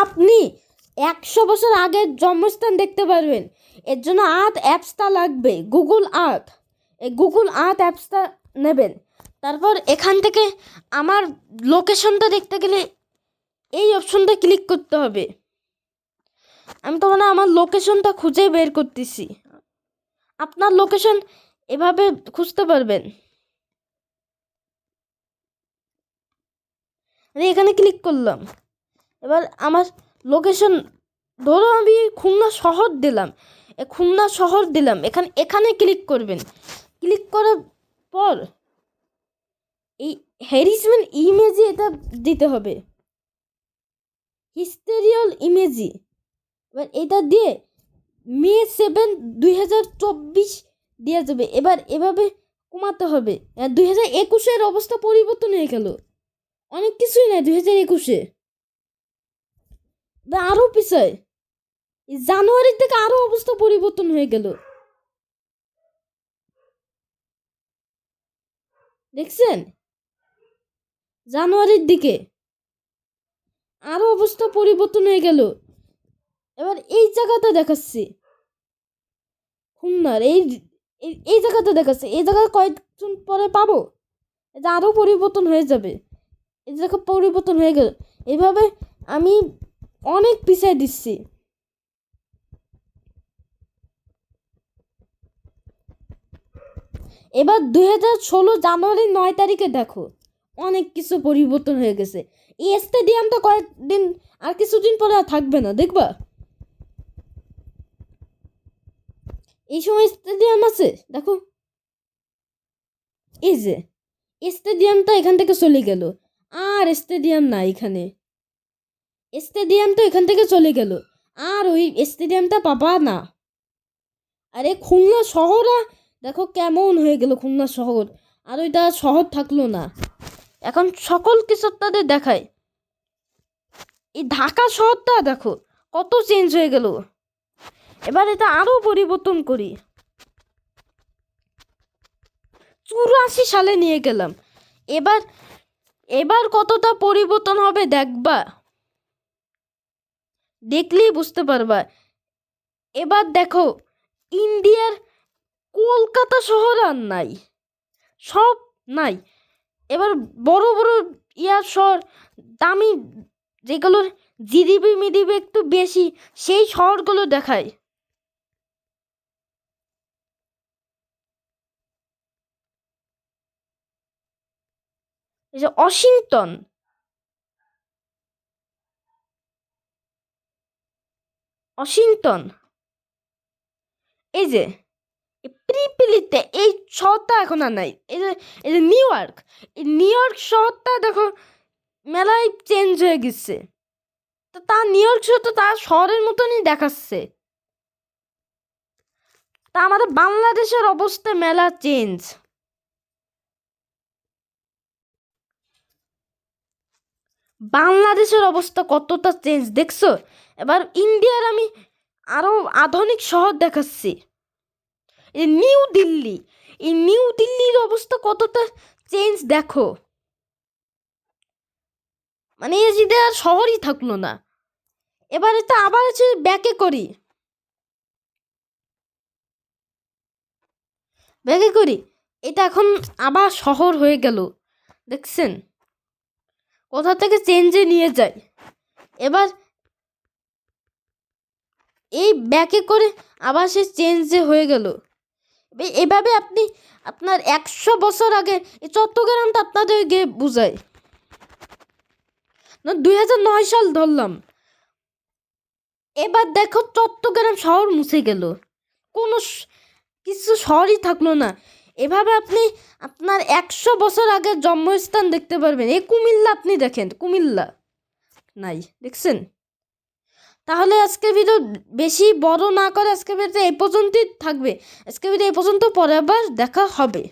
আপনি একশো বছর আগের জন্মস্থান দেখতে পারবেন। এর জন্য আর্থ অ্যাপসটা লাগবে, গুগল আর্থ এই গুগল আর্থ অ্যাপসটা নেবেন। তারপর এখান থেকে আমার লোকেশনটা দেখতে গেলে এই অপশনটা ক্লিক করতে হবে। আমি তো মানে আমার লোকেশনটা খুঁজে বের করতেছি। আপনার লোকেশন এভাবে খুঁজতে পারবেন। এখানে ক্লিক করলাম। এবার আমার লোকেশন ধরো আমি খুলনা শহর দিলাম। খুলনা শহর দিলাম। এখানে এখানে ক্লিক করবেন। ক্লিক করার পর এই হ্যারিসম্যান ইমেজে এটা দিতে হবে। হিস্টেরিয়াল ইমেজি এবার এটা দিয়ে মে সেভেন দুই হাজার চব্বিশ দেওয়া যাবে। এবার এভাবে কমাতে হবে। দুই হাজার একুশের অবস্থা পরিবর্তন হয়ে গেল। অনেক কিছুই নাই দুই হাজার একুশে। বা আরও পিছায়। জানুয়ারির থেকে আরও অবস্থা পরিবর্তন হয়ে গেল। দেখছেন? জানুয়ারির দিকে আরও অবস্থা পরিবর্তন হয়ে গেল। এবার এই জায়গাটা দেখাচ্ছি। খুলনার এই এই- এই জায়গাটা দেখাচ্ছে। এই জায়গা কয়েকজন পরে পাবো। এটা আরও পরিবর্তন হয়ে যাবে। এই জায়গা পরিবর্তন হয়ে গেল। এভাবে আমি অনেক পিছিয়ে দিচ্ছি। এবার দুই হাজার ষোলো জানুয়ারি নয় তারিখে দেখো, অনেক কিছু পরিবর্তন হয়ে গেছে। এই স্টেডিয়ামটা কয়েকদিন আর কিছুদিন পরে আর থাকবে না, দেখবা? এই সময় স্টেডিয়াম আছে, দেখো। এই যে স্টেডিয়ামটা এখান থেকে চলে গেল, আর স্টেডিয়াম না এখানে। স্টেডিয়ামটা এখান থেকে চলে গেল। আর ওই স্টেডিয়ামটা পাবা না। আরে খুলনা শহর দেখো কেমন হয়ে গেল খুলনা শহর। আর ওইটা শহর থাকল না। এখন সকল কিছু তাদের দেখায়। এই ঢাকা শহরটা দেখো, কত চেঞ্জ হয়ে গেল। এবার এটা আরও পরিবর্তন করি। চুরাশি সালে নিয়ে গেলাম। এবার এবার কতটা পরিবর্তন হবে দেখবা। দেখলেই বুঝতে পারবা। এবার দেখো, ইন্ডিয়ার কলকাতা শহর আর নাই, সব নাই। এবার বড় বড় ইয়ার শহর, দামি যেগুলোর জিডিপি মিডিপি একটু বেশি, সেই শহরগুলো দেখায়। এই যে ওয়াশিংটন ওয়াশিংটন। এই যে প্রিপিলিতে এই শহরটা এখন আর নাই। এই যে এই যে নিউ ইয়র্ক, এই নিউ ইয়র্ক শহরটা দেখো মেলায় চেঞ্জ হয়ে গেছে। তো তার নিউ ইয়র্ক শহর তো তার শহরের মতনই দেখাচ্ছে। তা আমাদের বাংলাদেশের অবস্থা মেলা চেঞ্জ বাংলাদেশের অবস্থা কতটা চেঞ্জ দেখছ? এবার ইন্ডিয়ার আমি আরও আধুনিক শহর দেখাচ্ছি। এই নিউ দিল্লি। এই নিউ দিল্লির অবস্থা কতটা চেঞ্জ দেখো। মানে যে আর শহরই থাকল না। এবার এটা আবার হচ্ছে ব্যাকে করি। ব্যাকে করি। এটা এখন আবার শহর হয়ে গেল। দেখছেন? কোথা থেকে চেঞ্জে নিয়ে যায়? এবার এই ব্যাকে করে আবার সে চেঞ্জে হয়ে গেল। এভাবে আপনি আপনার একশো বছর আগে এই চট্টগ্রামটা আপনাদেরকে বুঝায় না, দুই হাজার নয় সাল ধরলাম। এবার দেখো চট্টগ্রাম শহর মুছে গেল। কোনো কিছু শহরই থাকল না। এভাবে আপনি আপনার একশো বছর আগের জন্মস্থান দেখতে পারবেন। এই কুমিল্লা আপনি দেখেন, কুমিল্লা নাই, দেখছেন? তাহলে আজকে ভিডিও বেশি বড় না করে আজকে ভিডিও এই পর্যন্তই থাকবে। আজকে ভিডিও এই পর্যন্ত পরে আবার দেখা হবে।